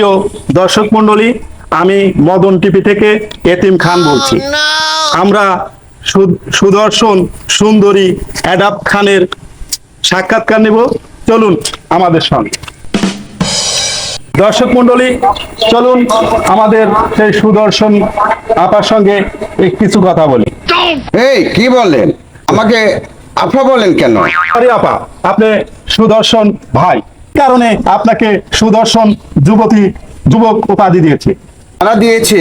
সুপ্রিয় দর্শক মন্ডলী আমি মদন টিভি থেকে এতিম খান বলছি। আমরা সুদর্শন সুন্দরী অ্যাডাপ খানের সাক্ষাৎকার নেব। চলুন আমাদের সঙ্গে। দর্শক মণ্ডলী চলুন আমাদের সেই সুদর্শন আপার সঙ্গে কিছু কথা বলি। এই কি বললেন? আমাকে আপা বলেন কেন? আরে আপা আপনি সুদর্শন ভাই। কারণে আপনাকে সুদর্শন যুবতী যুবক উপাধি দিয়েছে। তারা দিয়েছে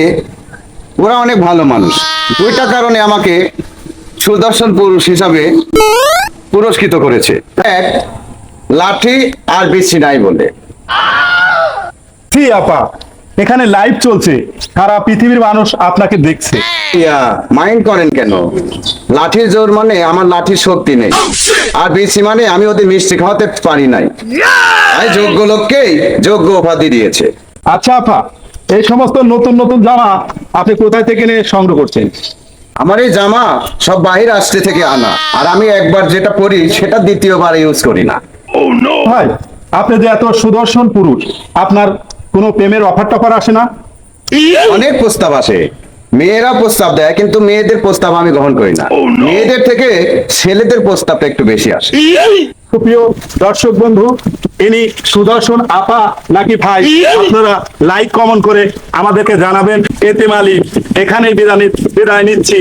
ওরা অনেক ভালো মানুষ। দুইটা কারণে আমাকে সুদর্শন পুরুষ হিসাবে পুরস্কৃত করেছে। এক লাঠি আর বিচ্ছি নাই বলে। আপা এখানে লাইভ চলছে। সারা পৃথিবীর মানুষ আপনাকে দেখছে। ইয়া মাইন্ড করেন কেন? লাঠির জোর মানে আমার লাঠির শক্তি নেই। আর বেশি মানে আমি ওদের মিষ্টি খাওয়াতে পারি নাই। যোগ্য লোককেই যোগ্য উপাধি দিয়েছে। আচ্ছা আপা এই সমস্ত নতুন নতুন জামা আপনি কোথায় থেকে নিয়ে সংগ্রহ করছেন? আমার এই জামা সব বাহির রাষ্ট্র থেকে আনা আর আমি একবার যেটা পরি সেটা দ্বিতীয়বার ইউজ করি না। ভাই আপনি যে এত সুদর্শন পুরুষ আপনার কোনো প্রেমের অফার টফার আসে না? অনেক প্রস্তাব আসে। মেয়েরা প্রস্তাব দেয় কিন্তু মেয়েদের প্রস্তাব আমি গ্রহণ করি না। মেয়েদের থেকে ছেলেদের প্রস্তাবটা একটু বেশি আসে। সুপ্রিয় দর্শক বন্ধু ইনি সুদর্শন আপা নাকি ভাই আপনারা লাইক কমেন্ট করে আমাদেরকে জানাবেন। এতে মালিক এখানেই বিদায় নি- বিদায় নিচ্ছি।